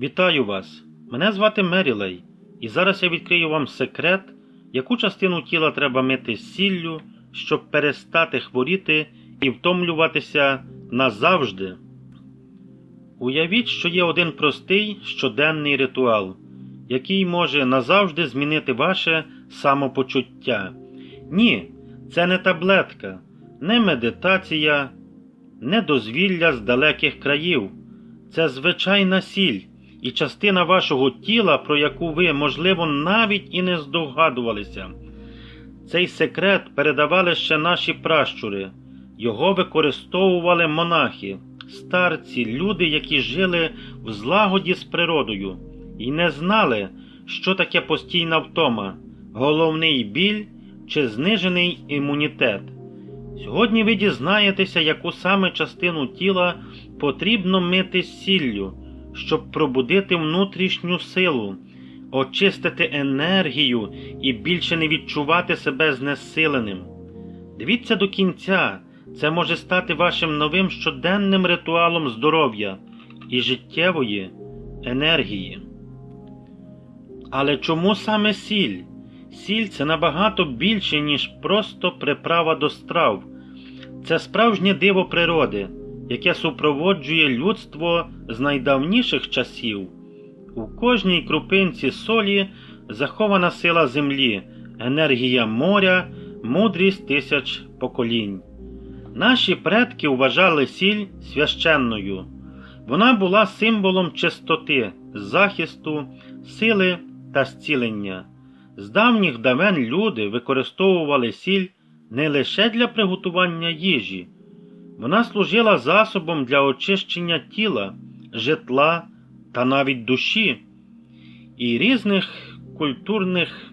Вітаю вас! Мене звати Мерілей, і зараз я відкрию вам секрет, яку частину тіла треба мити сіллю, щоб перестати хворіти і втомлюватися назавжди. Уявіть, що є один простий щоденний ритуал, який може назавжди змінити ваше самопочуття. Ні, це не таблетка, не медитація, не дозвілля з далеких країв. Це звичайна сіль і частина вашого тіла, про яку ви, можливо, навіть і не здогадувалися. Цей секрет передавали ще наші пращури. Його використовували монахи, старці, люди, які жили в злагоді з природою, і не знали, що таке постійна втома, головний біль чи знижений імунітет. Сьогодні ви дізнаєтеся, яку саме частину тіла потрібно мити сіллю, щоб пробудити внутрішню силу, очистити енергію і більше не відчувати себе знесиленим. Дивіться до кінця, це може стати вашим новим щоденним ритуалом здоров'я і життєвої енергії. Але чому саме сіль? Сіль це набагато більше, ніж просто приправа до страв. Це справжнє диво природи, яке супроводжує людство з найдавніших часів. У кожній крупинці солі захована сила землі, енергія моря, мудрість тисяч поколінь. Наші предки вважали сіль священною. Вона була символом чистоти, захисту, сили та зцілення. З давніх давен люди використовували сіль не лише для приготування їжі, вона служила засобом для очищення тіла, житла та навіть душі і різних культурних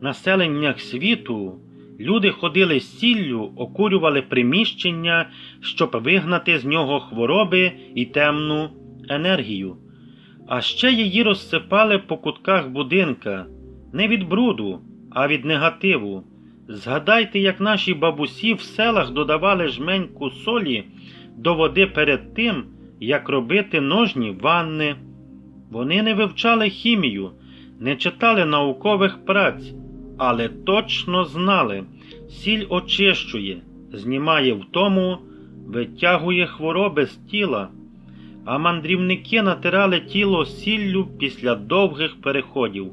населеннях світу. Люди ходили з сіллю, окурювали приміщення, щоб вигнати з нього хвороби і темну енергію. А ще її розсипали по кутках будинка не від бруду, а від негативу. Згадайте, як наші бабусі в селах додавали жменьку солі до води перед тим, як робити ножні ванни. Вони не вивчали хімію, не читали наукових праць, але точно знали, сіль очищує, знімає втому, витягує хвороби з тіла, а мандрівники натирали тіло сіллю після довгих переходів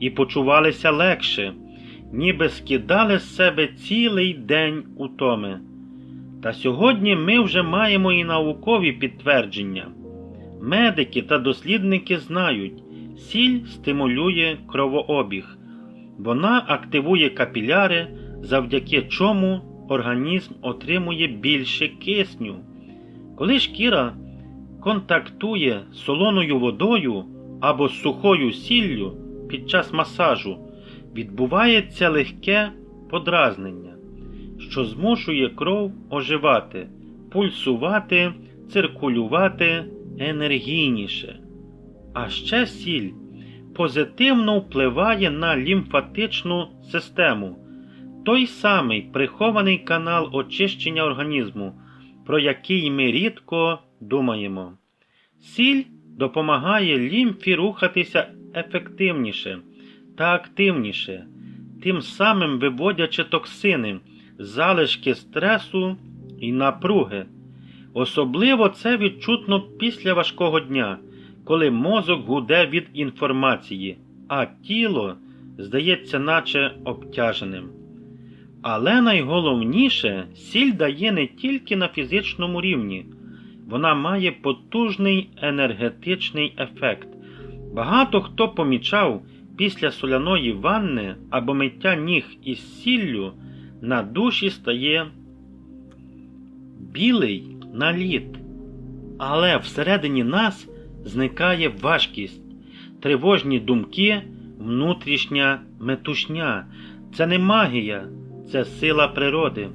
і почувалися легше, ніби скидали з себе цілий день утоми. Та сьогодні ми вже маємо і наукові підтвердження. Медики та дослідники знають, сіль стимулює кровообіг, вона активує капіляри, завдяки чому організм отримує більше кисню. Коли шкіра контактує з солоною водою або сухою сіллю під час масажу, відбувається легке подразнення, що змушує кров оживати, пульсувати, циркулювати енергійніше. А ще сіль позитивно впливає на лімфатичну систему, той самий прихований канал очищення організму, про який ми рідко думаємо. Сіль допомагає лімфі рухатися ефективніше та активніше, тим самим виводячи токсини, залишки стресу і напруги. Особливо це відчутно після важкого дня, коли мозок гуде від інформації, а тіло здається, наче обтяженим. Але найголовніше, сіль дає не тільки на фізичному рівні, вона має потужний енергетичний ефект. Багато хто помічав після соляної ванни або миття ніг із сіллю на душі стає білий наліт. Але всередині нас зникає важкість, тривожні думки, внутрішня метушня. Це не магія, це сила природи.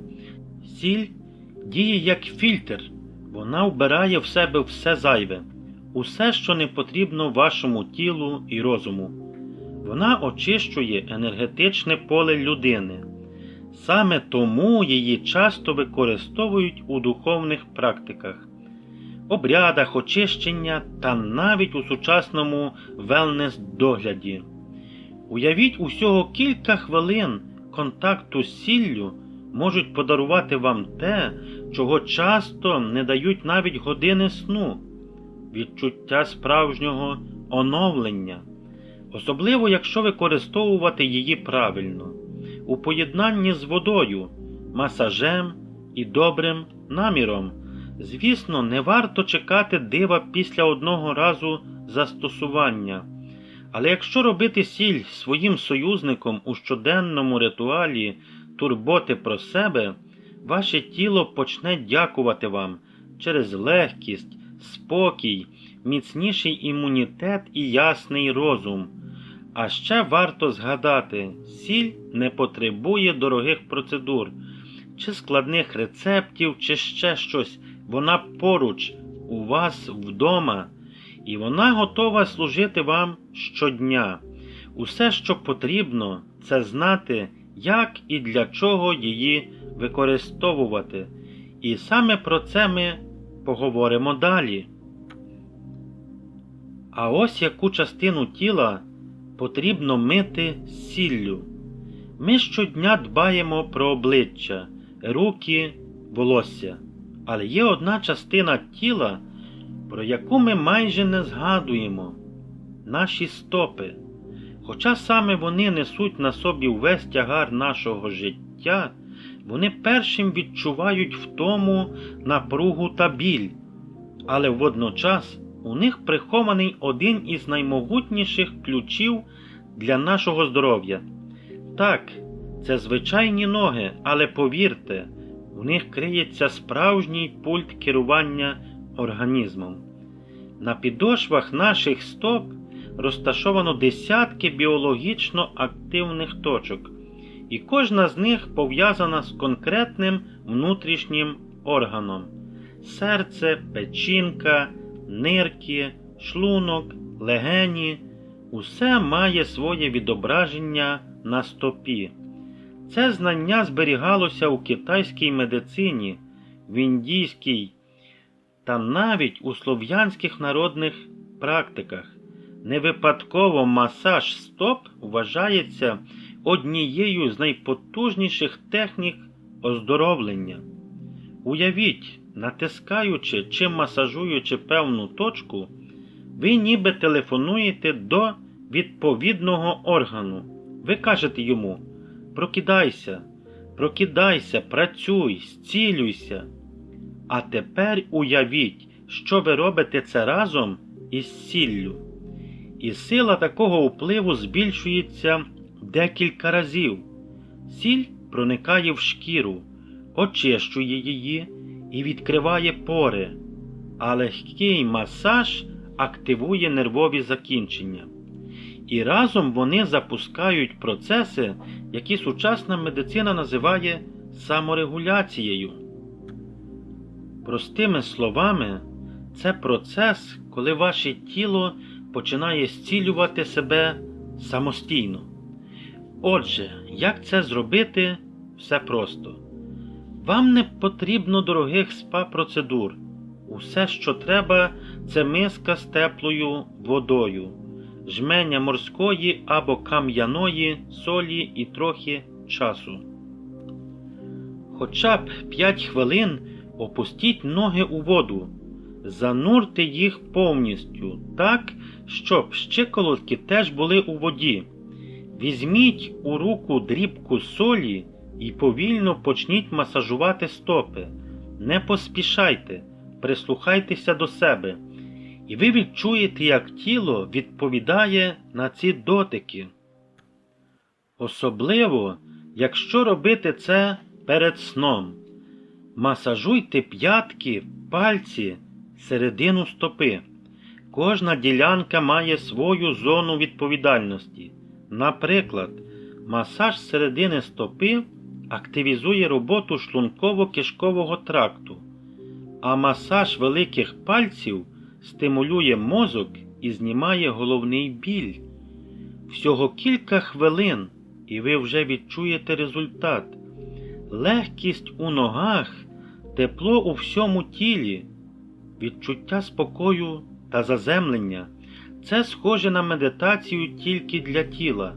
Сіль діє як фільтр, вона вбирає в себе все зайве, усе, що не потрібно вашому тілу і розуму. Вона очищує енергетичне поле людини. Саме тому її часто використовують у духовних практиках. обрядах очищення та навіть у сучасному велнес-догляді. Уявіть, усього кілька хвилин контакту з сіллю можуть подарувати вам те, чого часто не дають навіть години сну, відчуття справжнього оновлення, особливо якщо використовувати її правильно, у поєднанні з водою, масажем і добрим наміром. Звісно, не варто чекати дива після одного разу застосування. Але якщо робити сіль своїм союзником у щоденному ритуалі турботи про себе, ваше тіло почне дякувати вам через легкість, спокій, міцніший імунітет і ясний розум. А ще варто згадати, сіль не потребує дорогих процедур, чи складних рецептів, чи ще щось. Вона поруч, у вас вдома, і вона готова служити вам щодня. Усе, що потрібно, це знати, як і для чого її використовувати. І саме про це ми поговоримо далі. А ось яку частину тіла потрібно мити сіллю. Ми щодня дбаємо про обличчя, руки, волосся. Але є одна частина тіла, про яку ми майже не згадуємо наші стопи. Хоча саме вони несуть на собі весь тягар нашого життя, вони першим відчувають втому напругу та біль, але водночас у них прихований один із наймогутніших ключів для нашого здоров'я. Так, це звичайні ноги, але повірте, у них криється справжній пульт керування організмом. На підошвах наших стоп розташовано десятки біологічно активних точок, і кожна з них пов'язана з конкретним внутрішнім органом: серце, печінка, нирки, шлунок, легені. Усе має своє відображення на стопі. Це знання зберігалося у китайській медицині, в індійській та навіть у слов'янських народних практиках. Не випадково масаж стоп вважається однією з найпотужніших технік оздоровлення. Уявіть, натискаючи чи масажуючи певну точку, ви ніби телефонуєте до відповідного органу. Ви кажете йому прокидайся, прокидайся, працюй, зцілюйся. А тепер уявіть, що ви робите це разом із сіллю. І сила такого впливу збільшується декілька разів. Сіль проникає в шкіру, очищує її і відкриває пори, а легкий масаж активує нервові закінчення. І разом вони запускають процеси, які сучасна медицина називає саморегуляцією. Простими словами, це процес, коли ваше тіло починає зцілювати себе самостійно. Отже, як це зробити, все просто. Вам не потрібно дорогих спа-процедур. Усе, що треба, це миска з теплою водою жменя морської або кам'яної солі і трохи часу. Хоча б 5 хвилин опустіть ноги у воду, занурте їх повністю так, щоб щиколотки теж були у воді. Візьміть у руку дрібку солі і повільно почніть масажувати стопи. Не поспішайте, прислухайтеся до себе. І ви відчуєте, як тіло відповідає на ці дотики. Особливо, якщо робити це перед сном. Масажуйте п'ятки, пальці, середину стопи. Кожна ділянка має свою зону відповідальності. Наприклад, масаж середини стопи активізує роботу шлунково-кишкового тракту, а масаж великих пальців стимулює мозок і знімає головний біль. Всього кілька хвилин, і ви вже відчуєте результат. Легкість у ногах, тепло у всьому тілі. відчуття спокою та заземлення це схоже на медитацію тільки для тіла.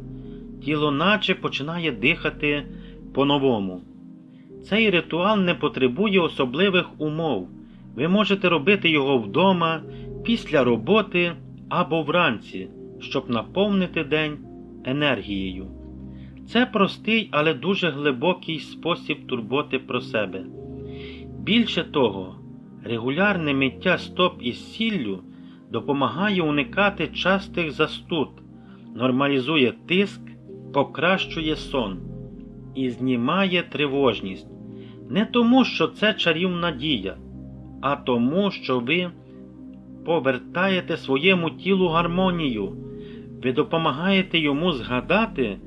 Тіло наче починає дихати по-новому. Цей ритуал не потребує особливих умов. Ви можете робити його вдома, після роботи або вранці, щоб наповнити день енергією. Це простий, але дуже глибокий спосіб турботи про себе. Більше того, регулярне миття стоп із сіллю допомагає уникати частих застуд, нормалізує тиск, покращує сон і знімає тривожність. Не тому, що це чарівна дія, а тому, що ви повертаєте своєму тілу гармонію, ви допомагаєте йому згадати,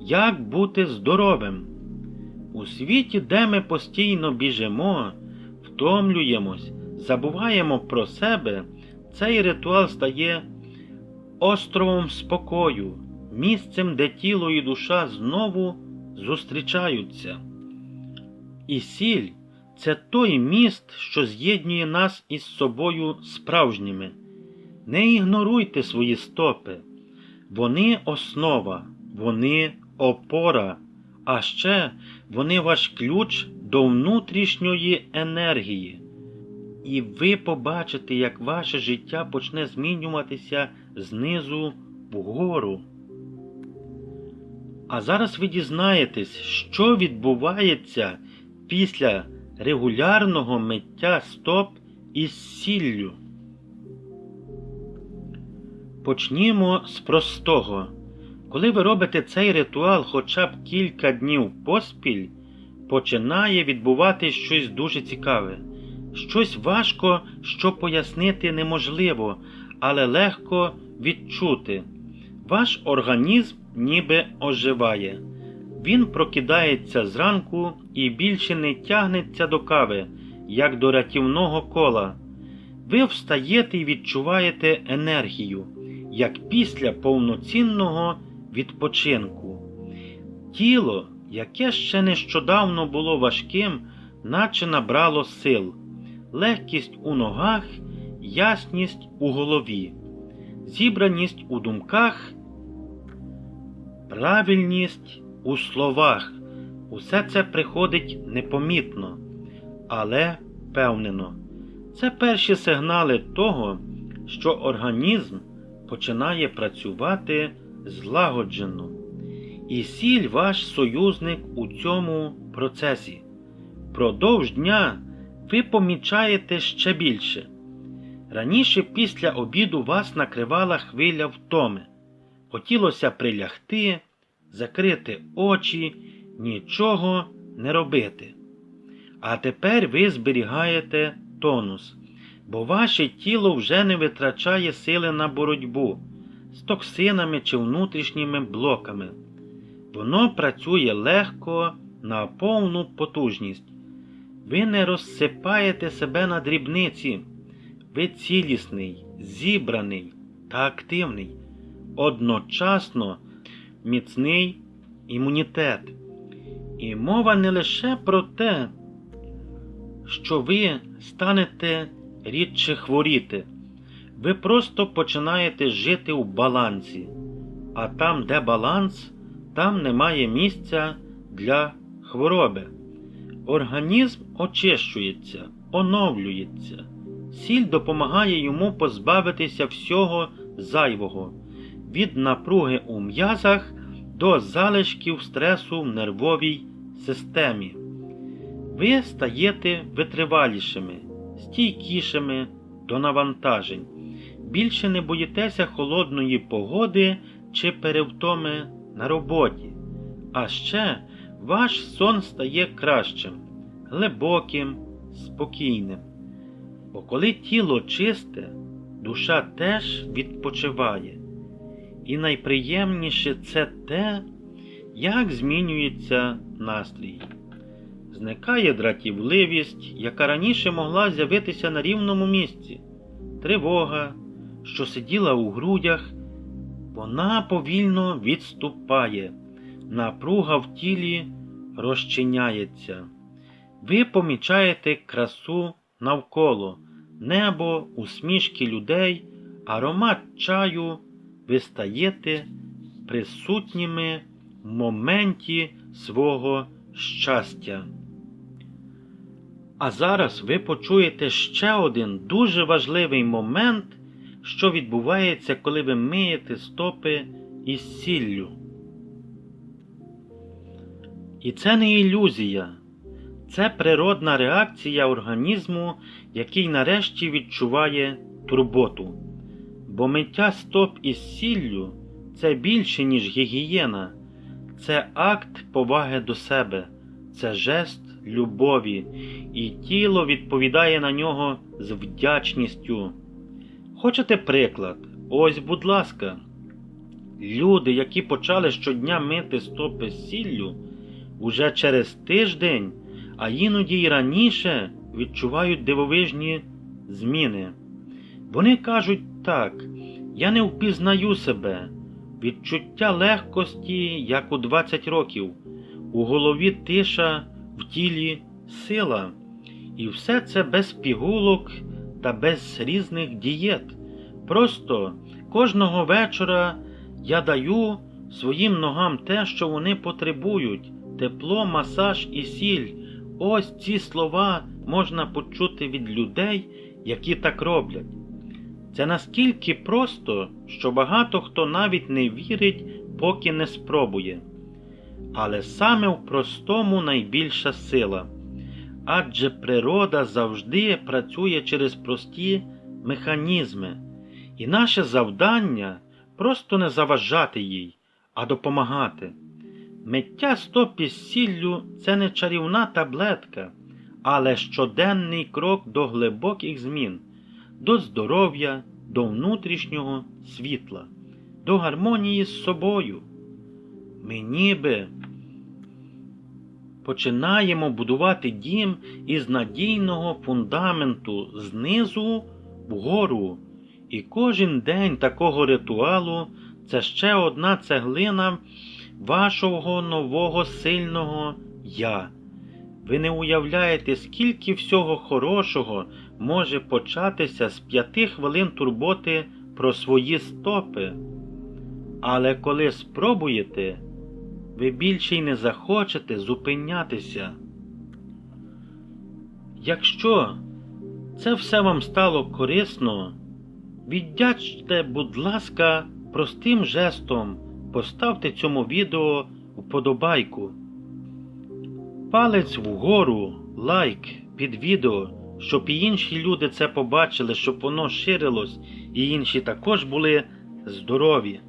як бути здоровим. У світі, де ми постійно біжимо, втомлюємось, забуваємо про себе, цей ритуал стає островом спокою, місцем, де тіло і душа знову зустрічаються. І сіль це той міст, що з'єднує нас із собою справжніми. Не ігноруйте свої стопи. Вони основа, вони опора, а ще вони ваш ключ до внутрішньої енергії. І ви побачите, як ваше життя почне змінюватися знизу вгору. А зараз ви дізнаєтесь, що відбувається після регулярного миття стоп із сіллю. Почнімо з простого. Коли ви робите цей ритуал хоча б кілька днів поспіль, починає відбувати щось дуже цікаве, щось важко, що пояснити неможливо, але легко відчути. Ваш організм ніби оживає. Він прокидається зранку і більше не тягнеться до кави, як до рятівного кола. Ви встаєте і відчуваєте енергію, як після повноцінного відпочинку. Тіло, яке ще нещодавно було важким, наче набрало сил, легкість у ногах, ясність у голові, зібраність у думках, правильність у словах. Усе це приходить непомітно, але впевнено. Це перші сигнали того, що організм починає працювати злагоджено. І сіль ваш союзник у цьому процесі. Продовж дня ви помічаєте ще більше. Раніше після обіду вас накривала хвиля втоми. Хотілося прилягти, закрити очі, нічого не робити. А тепер ви зберігаєте тонус, бо ваше тіло вже не витрачає сили на боротьбу з токсинами чи внутрішніми блоками. Воно працює легко на повну потужність. Ви не розсипаєте себе на дрібниці. Ви цілісний, зібраний та активний, одночасно міцний імунітет. І мова не лише про те, що ви станете рідше хворіти. Ви просто починаєте жити у балансі, а там, де баланс, там немає місця для хвороби. Організм очищується, оновлюється. Сіль допомагає йому позбавитися всього зайвого, від напруги у м'язах до залишків стресу в нервовій системі. Ви стаєте витривалішими, стійкішими до навантажень. Більше не боїтеся холодної погоди чи перевтоми на роботі. А ще ваш сон стає кращим, глибоким, спокійним. Бо коли тіло чисте, душа теж відпочиває. І найприємніше це те, як змінюється настрій. Зникає дратівливість, яка раніше могла з'явитися на рівному місці, тривога, що сиділа у грудях, вона повільно відступає, напруга в тілі розчиняється. Ви помічаєте красу навколо, небо, усмішки людей, аромат чаю, ви стаєте присутніми в моменті свого щастя. А зараз ви почуєте ще один дуже важливий момент, що відбувається, коли ви миєте стопи із сіллю. І це не ілюзія, це природна реакція організму, який нарешті відчуває турботу. Бо миття стоп із сіллю це більше, ніж гігієна, це акт поваги до себе, це жест любові, і тіло відповідає на нього з вдячністю. Хочете приклад? Ось, будь ласка. Люди, які почали щодня мити стопи з сіллю, уже через тиждень, а іноді й раніше відчувають дивовижні зміни. Вони кажуть так, я не впізнаю себе, відчуття легкості, як у 20 років, у голові тиша, в тілі сила. І все це без пігулок та без різних дієт. Просто кожного вечора я даю своїм ногам те, що вони потребують тепло, масаж і сіль. Ось ці слова можна почути від людей, які так роблять. Це наскільки просто, що багато хто навіть не вірить, поки не спробує. Але саме в простому найбільша сила. Адже природа завжди працює через прості механізми, і наше завдання просто не заважати їй, а допомагати. Миття стоп із сіллю це не чарівна таблетка, але щоденний крок до глибоких змін, до здоров'я, до внутрішнього світла, до гармонії з собою. Ми ніби починаємо будувати дім із надійного фундаменту знизу вгору. І кожен день такого ритуалу це ще одна цеглина вашого нового сильного я. Ви не уявляєте, скільки всього хорошого може початися з п'яти хвилин турботи про свої стопи. Але коли спробуєте, ви більше й не захочете зупинятися. Якщо це все вам стало корисно, віддячте, будь ласка, простим жестом поставте цьому відео вподобайку. Палець вгору, лайк під відео, щоб і інші люди це побачили, щоб воно ширилось і інші також були здорові.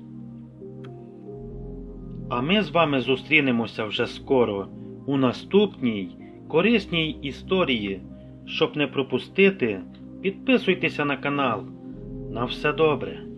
А ми з вами зустрінемося вже скоро у наступній корисній історії. Щоб не пропустити, підписуйтеся на канал. На все добре.